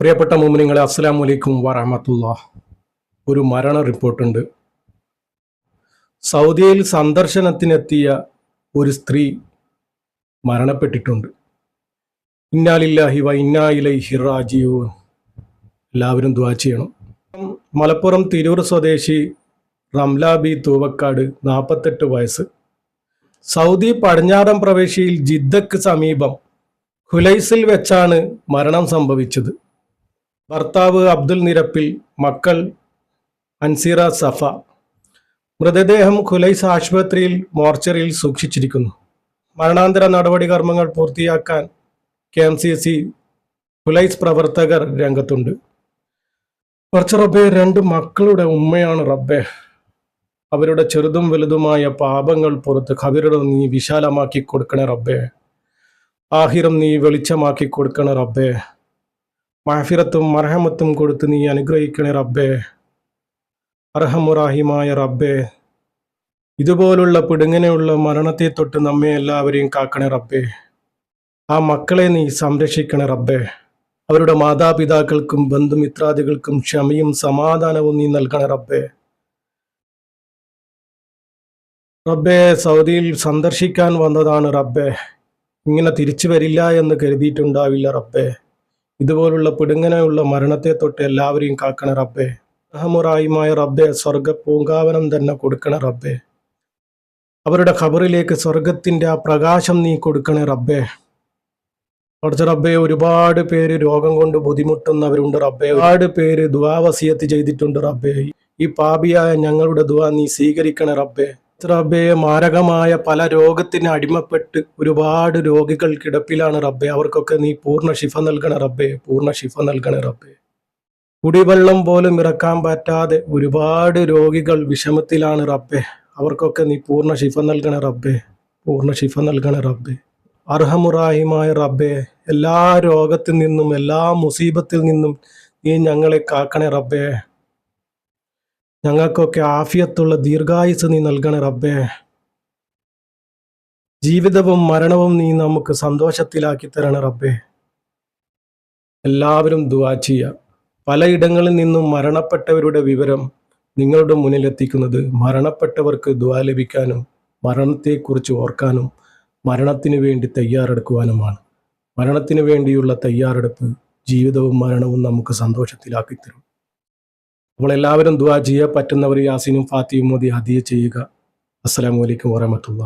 പ്രിയപ്പെട്ട മോമിനിങ്ങളെ അസ്സാം വലൈക്കും വറഹമത്തുള്ള. ഒരു മരണ റിപ്പോർട്ടുണ്ട്. സൗദിയിൽ സന്ദർശനത്തിനെത്തിയ ഒരു സ്ത്രീ മരണപ്പെട്ടിട്ടുണ്ട്. ഇന്നാലില്ലാഹി വ ഇന്നാ ഇലൈഹി റാജിയൂൻ എല്ലാവരും ദുആ ചെയ്യണം. മലപ്പുറം തിരൂർ സ്വദേശി റംല ബി തൂവക്കാട് നാൽപ്പത്തെട്ട് വയസ്സ്. സൗദി പടിഞ്ഞാറൻ പ്രവേശിയിൽ ജിദ്ദക്ക് സമീപം ഹുലൈസിൽ വെച്ചാണ് മരണം സംഭവിച്ചത്. ഭർത്താവ് അബ്ദുൽ നിരപ്പിൽ മക്കൾ അൻസീറ സഫ. മൃതദേഹം ഖുലൈസ് ആശുപത്രിയിൽ മോർച്ചറിയിൽ സൂക്ഷിച്ചിരിക്കുന്നു. മരണാന്തര നടപടി കർമ്മങ്ങൾ പൂർത്തിയാക്കാൻ K M C C Khulais പ്രവർത്തകർ രംഗത്തുണ്ട്. കുറച്ച് റബ്ബെ രണ്ട് മക്കളുടെ ഉമ്മയാണ് റബ്ബെ. അവരുടെ ചെറുതും വലുതുമായ പാപങ്ങൾ പുറത്ത് കവിരുടെ നീ വിശാലമാക്കി കൊടുക്കണേ റബ്ബെ. ആഹിരം നീ വെളിച്ചമാക്കി കൊടുക്കണേ റബ്ബെ. മഹഫിറത്തും മർഹമത്തും കൊടുത്ത് നീ അനുഗ്രഹിക്കണേ റബ്ബേ. അർഹമുറാഹിമായ റബ്ബേ. ഇതുപോലുള്ള പിടുങ്ങനെയുള്ള മരണത്തെ തൊട്ട് നമ്മെ എല്ലാവരെയും കാക്കണേ റബ്ബേ. ആ മക്കളെ നീ സംരക്ഷിക്കണേ റബ്ബേ. അവരുടെ മാതാപിതാക്കൾക്കും ബന്ധുമിത്രാദികൾക്കും ക്ഷമയും സമാധാനവും നീ നൽകണേ റബ്ബേ. റബ്ബേ സൗദിയിൽ സന്ദർശിക്കാൻ വന്നതാണ് റബ്ബേ. ഇങ്ങനെ തിരിച്ചു വരില്ല എന്ന് കരുതിയിട്ടുണ്ടാവില്ല റബ്ബേ. ഇതുപോലുള്ള പിടുങ്ങനെയുള്ള മരണത്തെ തൊട്ട് എല്ലാവരെയും കാക്കണ റബ്ബേ. അഹമുറായിമായ റബ്ബെ സ്വർഗ പൂങ്കാവനം തന്നെ കൊടുക്കണ റബ്ബേ. അവരുടെ ഖബറിലേക്ക് സ്വർഗത്തിന്റെ ആ പ്രകാശം നീ കൊടുക്കണേ റബ്ബേ. കുറച്ച് റബ്ബെ ഒരുപാട് പേര് രോഗം കൊണ്ട് ബുദ്ധിമുട്ടുന്നവരുണ്ട് റബ്ബെ. ഒരുപാട് പേര് ദുവാവസിയത്ത് ചെയ്തിട്ടുണ്ട് റബ്ബെ. ഈ പാപിയായ ഞങ്ങളുടെ ദുവാ നീ സ്വീകരിക്കണേ റബ്ബേ. റബ്ബെ മാരകമായ പല രോഗത്തിന് അടിമപ്പെട്ട് ഒരുപാട് രോഗികൾ കിടപ്പിലാണ് റബ്ബെ. അവർക്കൊക്കെ നീ പൂർണ ശിഫ നൽകണ റബ്ബെ പൂർണ ശിഫ നൽകണ റബ്ബെ. കുടിവെള്ളം പോലും ഇറക്കാൻ പറ്റാതെ ഒരുപാട് രോഗികൾ വിഷമത്തിലാണ് റബ്ബെ. അവർക്കൊക്കെ നീ പൂർണ ശിഫ നൽകണ റബ്ബെ പൂർണ ശിഫ നൽകണ റബ്ബെ. അർഹമുറാഹിമായ റബ്ബെ എല്ലാ രോഗത്തിൽ നിന്നും എല്ലാ മുസീബത്തിൽ നിന്നും നീ ഞങ്ങളെ കാക്കണേ റബ്ബേ. ഞങ്ങൾക്കൊക്കെ ആഫിയത്തുള്ള ദീർഘായുസ് നീ നൽകണേ റബ്ബേ. ജീവിതവും മരണവും നീ നമുക്ക് സന്തോഷത്തിലാക്കി തരണേ റബ്ബേ. എല്ലാവരും ദുവാ ചെയ്യുക. പലയിടങ്ങളിൽ നിന്നും മരണപ്പെട്ടവരുടെ വിവരം നിങ്ങളുടെ മുന്നിലെത്തിക്കുന്നത് മരണപ്പെട്ടവർക്ക് ദുവാ ലഭിക്കാനും മരണത്തെക്കുറിച്ച് ഓർക്കാനും മരണത്തിന് വേണ്ടി തയ്യാറെടുക്കുവാനുമാണ്. മരണത്തിന് വേണ്ടിയുള്ള തയ്യാറെടുപ്പ് ജീവിതവും മരണവും നമുക്ക് സന്തോഷത്തിലാക്കി തരും. അപ്പോൾ എല്ലാവരും ദുവാ ചെയ്യുക പറ്റുന്നവർ യാസിനും ഫാത്തിയും മോദി ഹദിയ ചെയ്യുക. അസ്സലാമു അലൈക്കും വറഹമത്തുള്ള